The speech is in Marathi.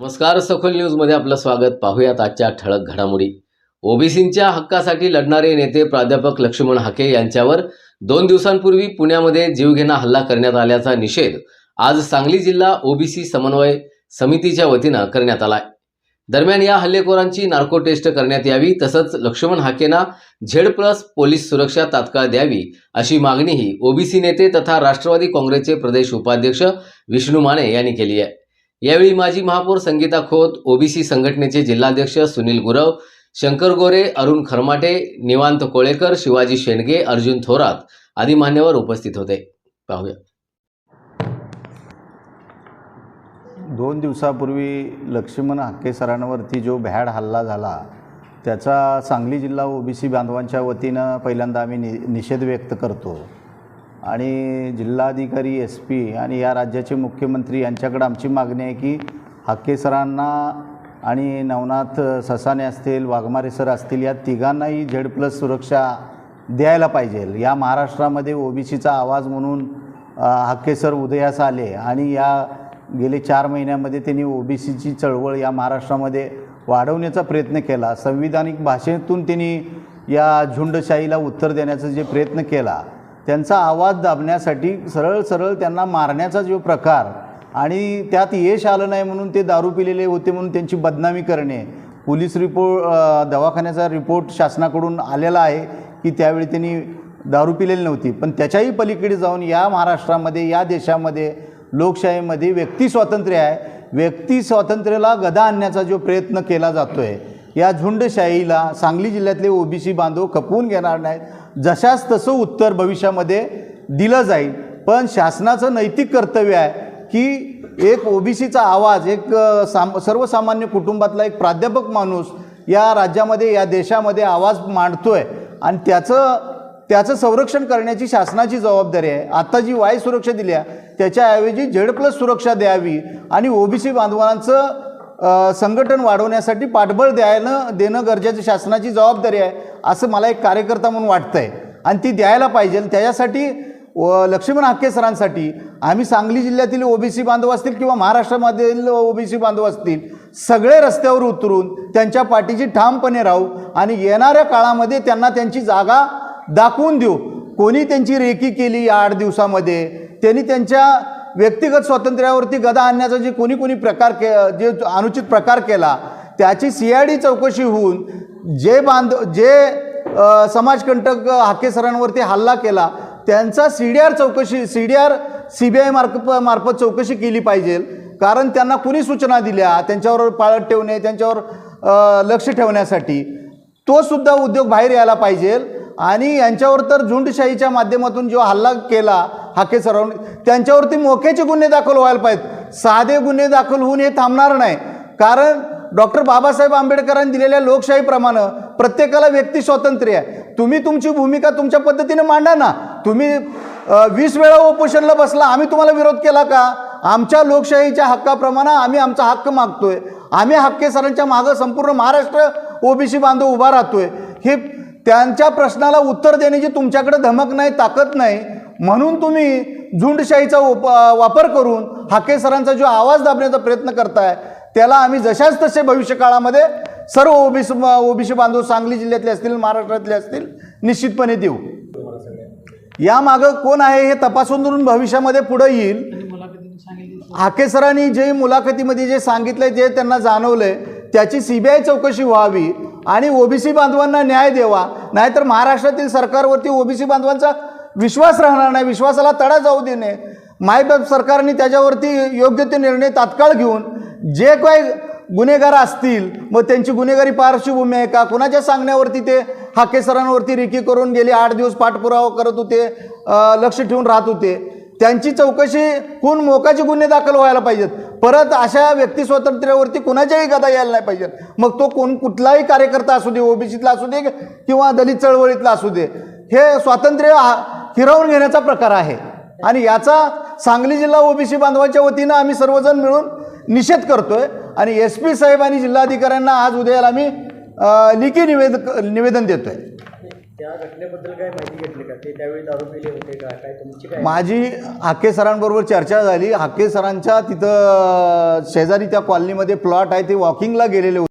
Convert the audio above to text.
नमस्कार सखोल न्यूजमध्ये आपलं स्वागत. पाहूयात आजच्या ठळक घडामोडी. ओबीसींच्या हक्कासाठी लढणारे नेते प्राध्यापक लक्ष्मण हाके यांच्यावर दोन दिवसांपूर्वी पुण्यामध्ये जीवघेणा हल्ला करण्यात आल्याचा निषेध आज सांगली जिल्हा ओबीसी समन्वय समितीच्या वतीनं करण्यात आलाय. दरम्यान या हल्लेखोरांची नार्को टेस्ट करण्यात यावी तसंच लक्ष्मण हाकेना झेड प्लस पोलीस सुरक्षा तात्काळ द्यावी अशी मागणीही ओबीसी नेते तथा राष्ट्रवादी काँग्रेसचे प्रदेश उपाध्यक्ष विष्णू माने यांनी केली आहे. यावेळी माजी महापौर संगीता खोत ओबीसी संघटनेचे जिल्हाध्यक्ष सुनील गुरव शंकर गोरे अरुण खरमाटे निवांत कोळेकर शिवाजी शेंडगे अर्जुन थोरात आदी मान्यवर उपस्थित होते. पाहूया. दोन दिवसापूर्वी लक्ष्मण हाके सरांवरती जो भ्याड हल्ला झाला त्याचा सांगली जिल्हा ओबीसी बांधवांच्या वतीनं पहिल्यांदा आम्ही नि निषेध व्यक्त करतो. आणि जिल्हाधिकारी एस पी आणि या राज्याचे मुख्यमंत्री यांच्याकडे आमची मागणी आहे की हाके सरांना आणि नवनाथ ससाने असतील वाघमारे सर असतील या तिघांनाही झेड प्लस सुरक्षा द्यायला पाहिजे. या महाराष्ट्रामध्ये ओबीसीचा आवाज म्हणून अ, हाके सर उदयास आले आणि या गेले चार महिन्यामध्ये त्यांनी ओबीसीची चळवळ या महाराष्ट्रामध्ये वाढवण्याचा प्रयत्न केला. संविधानिक भाषेतून त्यांनी या झुंडशाहीला उत्तर देण्याचा जे प्रयत्न केला त्यांचा आवाज दाबण्यासाठी सरळ सरळ त्यांना मारण्याचा जो प्रकार आणि त्यात यश आलं नाही म्हणून ते दारू पिलेले होते म्हणून त्यांची बदनामी करणे. पोलीस रिपोर्ट दवाखान्याचा रिपोर्ट शासनाकडून आलेला आहे की त्यावेळी त्यांनी दारू पिलेली नव्हती. पण त्याच्याही पलीकडे जाऊन या महाराष्ट्रामध्ये या देशामध्ये लोकशाहीमध्ये व्यक्ती स्वातंत्र्य आहे. व्यक्ती स्वातंत्र्याला गदा आणण्याचा जो प्रयत्न केला जातो आहे या झुंडशाहीला सांगली जिल्ह्यातले ओबीसी बांधव खपवून घेणार नाहीत. जशास तसं उत्तर भविष्यामध्ये दिलं जाईल. पण शासनाचं नैतिक कर्तव्य आहे की एक ओबीसीचा आवाज एक साम सर्वसामान्य कुटुंबातला एक प्राध्यापक माणूस या राज्यामध्ये या देशामध्ये आवाज मांडतो आहे आणि त्याचं त्याचं संरक्षण करण्याची शासनाची जबाबदारी आहे. आता जी वाय सुरक्षा दिली आहे त्याच्याऐवजी झेड प्लस सुरक्षा द्यावी आणि ओबीसी बांधवांचं संघटन वाढवण्यासाठी पाठबळ द्यायला देणं गरजेचं शासनाची जबाबदारी आहे असं मला एक कार्यकर्ता म्हणून वाटतं आहे आणि ती द्यायला पाहिजे. त्याच्यासाठी व लक्ष्मण हाके सरांसाठी आम्ही सांगली जिल्ह्यातील ओबीसी बांधव असतील किंवा महाराष्ट्रामधील ओबीसी बांधव असतील सगळे रस्त्यावर उतरून त्यांच्या पाठीशी ठामपणे राहू आणि येणाऱ्या काळामध्ये त्यांना त्यांची जागा दाखवून देऊ. कोणी त्यांची रेकी केली या आठ दिवसामध्ये? त्यांनी त्यांच्या व्यक्तिगत स्वातंत्र्यावरती गदा आणण्याचा जे कोणी कोणी प्रकार के जे अनुचित प्रकार केला त्याची सी आय डी चौकशी होऊन जे बांध जे समाजकंटक हाके सरांवरती हल्ला केला त्यांचा सी डी आर चौकशी C D R C B I मार्फ मार्फत चौकशी केली पाहिजे. कारण त्यांना कुणी सूचना दिल्या त्यांच्यावर पाळत ठेवणे त्यांच्यावर लक्ष ठेवण्यासाठी तो सुद्धा उद्योग बाहेर यायला पाहिजे. आणि यांच्यावर तर झुंडशाहीच्या माध्यमातून जो हल्ला केला हाके सरांनी त्यांच्यावरती मोक्याचे गुन्हे दाखल व्हायला पाहिजेत. साधे गुन्हे दाखल होऊन हे थांबणार नाही. कारण डॉक्टर बाबासाहेब आंबेडकरांनी दिलेल्या लोकशाहीप्रमाणे प्रत्येकाला व्यक्ती स्वातंत्र्य आहे. तुम्ही तुमची भूमिका तुमच्या पद्धतीने मांडा ना. तुम्ही वीस वेळा ओपोशनला बसला आम्ही तुम्हाला विरोध केला का? आमच्या लोकशाहीच्या हक्काप्रमाणे आम्ही आमचा हक्क मागतोय. आम्ही हक्के सरांच्या मागं संपूर्ण महाराष्ट्र ओबीसी बांधव उभा राहतोय. हे त्यांच्या प्रश्नाला उत्तर देण्याची तुमच्याकडे धमक नाही ताकद नाही. म्हणून तुम्ही झुंडशाहीचा उप वापर करून हाकेसरांचा जो आवाज दाबण्याचा प्रयत्न करताय त्याला आम्ही जशाच तसे भविष्य काळामध्ये सर्व ओबीसी ओबीसी बांधव सांगली जिल्ह्यातले असतील महाराष्ट्रातले असतील निश्चितपणे देऊ. यामागं कोण आहे हे तपासून धरून भविष्यामध्ये पुढे येईल. हाकेसरांनी जे मुलाखतीमध्ये जे सांगितलंय जे त्यांना जाणवलंय त्याची सीबीआय चौकशी व्हावी आणि ओबीसी बांधवांना न्याय द्यावा. नाहीतर महाराष्ट्रातील सरकारवरती ओबीसी बांधवांचा विश्वास राहणार नाही विश्वासाला तडा जाऊ देणे. मायबाप सरकारने त्याच्यावरती योग्य ते निर्णय तात्काळ घेऊन जे काही गुन्हेगार असतील मग त्यांची गुन्हेगारी पार्श्वभूमी आहे का? कुणाच्या सांगण्यावरती ते हाके सरांवरती करून गेले आठ दिवस पाठपुरावा करत होते लक्ष ठेवून राहत होते. त्यांची चौकशी कोण मोकाचे गुन्हे दाखल व्हायला पाहिजेत? परत अशा व्यक्ती स्वातंत्र्यावरती कुणाच्याही गदा यायला नाही पाहिजेत. मग तो कोण कुठलाही कार्यकर्ता असू दे ओबीसीतला असू दे किंवा दलित चळवळीतला असू दे हे स्वातंत्र्य हा- हिरावून घेण्याचा प्रकार आहे. आणि याचा सांगली जिल्हा ओबीसी बांधवाच्या वतीनं आम्ही सर्वजण मिळून निषेध करतोय. आणि एस पी साहेब आणि जिल्हाधिकाऱ्यांना आज उद्याला आम्ही लेखी निवेद निवेदन देतोय. त्या घटनेबद्दल काय माहिती घेतली का? ते त्यावेळी दारू पिले होते का? काय तुमची काय? माझी हाके सरांबरोबर चर्चा झाली. हाके सरांच्या तिथं शेजारी त्या कॉलनीमध्ये प्लॉट आहे ते वॉकिंगला गेलेले होते.